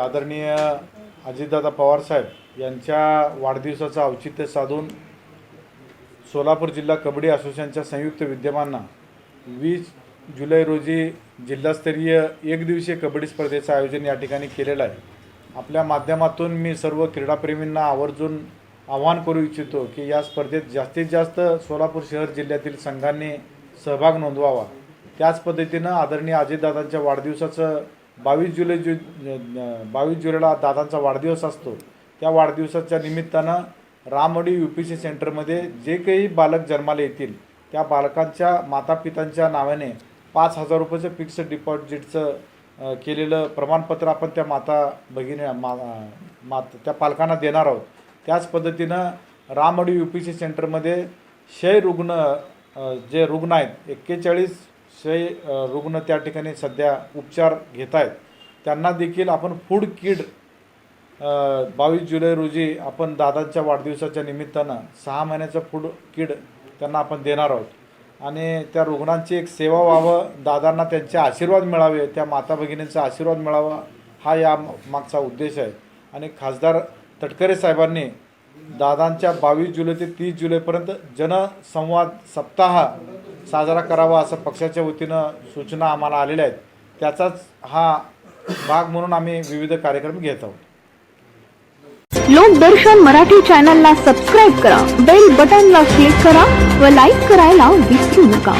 आदरणीय अजितदादा पवारसाहेब यांच्या वाढदिवसाचं औचित्य साधून सोलापूर जिल्हा कबड्डी असोसिएशनच्या संयुक्त विद्यमानना वीस जुलै रोजी जिल्हास्तरीय एकदिवसीय कबड्डी स्पर्धेचं आयोजन या ठिकाणी केलेलं आहे. आपल्या माध्यमातून मी सर्व क्रीडाप्रेमींना आवर्जून आवाहन करू इच्छितो की या स्पर्धेत जास्तीत जास्त सोलापूर शहर जिल्ह्यातील संघांनी सहभाग नोंदवावा. त्याच पद्धतीनं आदरणीय अजितदादांच्या वाढदिवसाचं बावीस जुलै जु बावीस जुलैला दादांचा वाढदिवस असतो. त्या वाढदिवसाच्या निमित्तानं रामोडी यू पी सी सेंटरमध्ये जे काही बालक जन्माला येतील त्या बालकांच्या मातापितांच्या नावाने पाच हजार रुपयाचं फिक्स्ड डिपॉझिटचं केलेलं प्रमाणपत्र आपण त्या माता भगिनी मा मात त्या पालकांना देणार आहोत. त्याच पद्धतीनं रामडी यू पी सी सेंटरमध्ये क्षय रुग्ण जे रुग्ण आहेत एक्केचाळीस क्षय रुग्ण त्या ठिकाणी सध्या उपचार घेत आहेत त्यांना देखील आपण फूड किड बावीस जुलै रोजी आपण दादांच्या वाढदिवसाच्या निमित्तानं सहा महिन्याचं फूड किड त्यांना आपण देणार आहोत. आणि त्या रुग्णांची एक सेवा व्हावं दादांना त्यांचे आशीर्वाद मिळावे त्या माता भगिनींचा आशीर्वाद मिळावा हा या मागचा उद्देश आहे. आणि खासदार तटकरे साहेबांनी दादांच्या बावीस जुलै ते तीस जुलैपर्यंत जनसंवाद सप्ताह साजरा करावा असं पक्षाच्या वतीनं सूचना आम्हाला आलेल्या आहेत. त्याचाच हा भाग म्हणून आम्ही विविध कार्यक्रम घेत आहोत. लोकदर्शन मराठी चॅनलला सबस्क्राईब करा बेल बटनला क्लिक करा व लाईक करायला विसरू नका.